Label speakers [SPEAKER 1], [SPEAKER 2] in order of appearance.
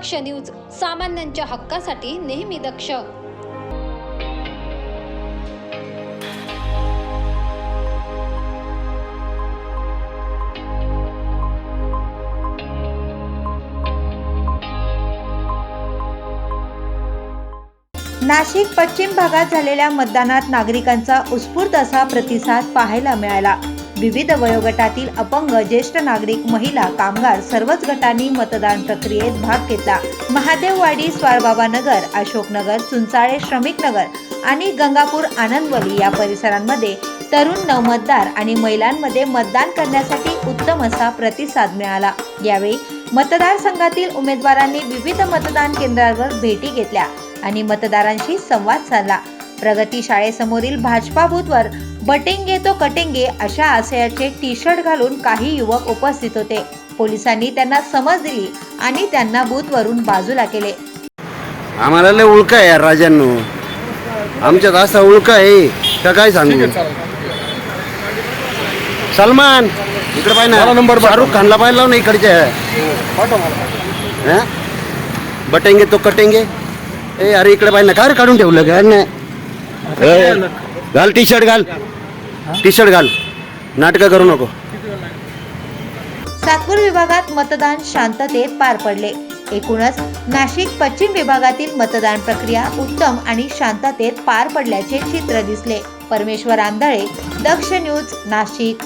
[SPEAKER 1] दक्ष news सामान्यांच्या हक्कासाठी नेहमी दक्ष.
[SPEAKER 2] नाशिक पश्चिम भागात झालेल्या मतदानात नागरिकांचा उत्स्फूर्त असा प्रतिसाद पाहायला मिळाला. विविध वयोगटातील अपंग ज्येष्ठ नागरिक महिला कामगार सर्वच गटांनी मतदान प्रक्रियेत भाग घेतला. महादेववाडी स्वारबाबा नगर अशोकनगर चुंचाळे श्रमिक नगर आणि गंगापूर आनंदवली या परिसरांमध्ये तरुण नवमतदार आणि महिलांमध्ये मतदान करण्यासाठी उत्तम असा प्रतिसाद मिळाला. यावेळी मतदारसंघातील उमेदवारांनी विविध मतदान केंद्रांवर भेटी घेतल्या आणि मतदारांशी संवाद साधला. प्रगती शाळेसमोरील भाजपा बूथवर बटेंगे तो कटेंगे अशा आशयाचे टी शर्ट घालून काही युवक उपस्थित होते. पोलिसांनी त्यांना समज दिली आणि त्यांना बूथवरून बाजूला केले.
[SPEAKER 3] आम्हाला लय उळका आहे यार राजांनो. आमच्यात असा उळका आहे का काय सांगू? सलमान इकडे पाहिजे ना. नंबर शाहरुख खानला पाहिला ना इकडच्या. हा? बटेंगे तो कटेंगे? ए अरे इकडे पाहिजे ना काय रे काढून ठेवलं का? नाही ए, घाल टी शर्ट घाल. टी शर्ट घाल. नाटकं करू नको.
[SPEAKER 2] सातपूर विभागात मतदान शांततेत पार पडले. एकूणच नाशिक पश्चिम विभागातील मतदान प्रक्रिया उत्तम आणि शांततेत पार पडल्याचे चित्र दिसले. परमेश्वर आंधळे दक्ष न्यूज नाशिक.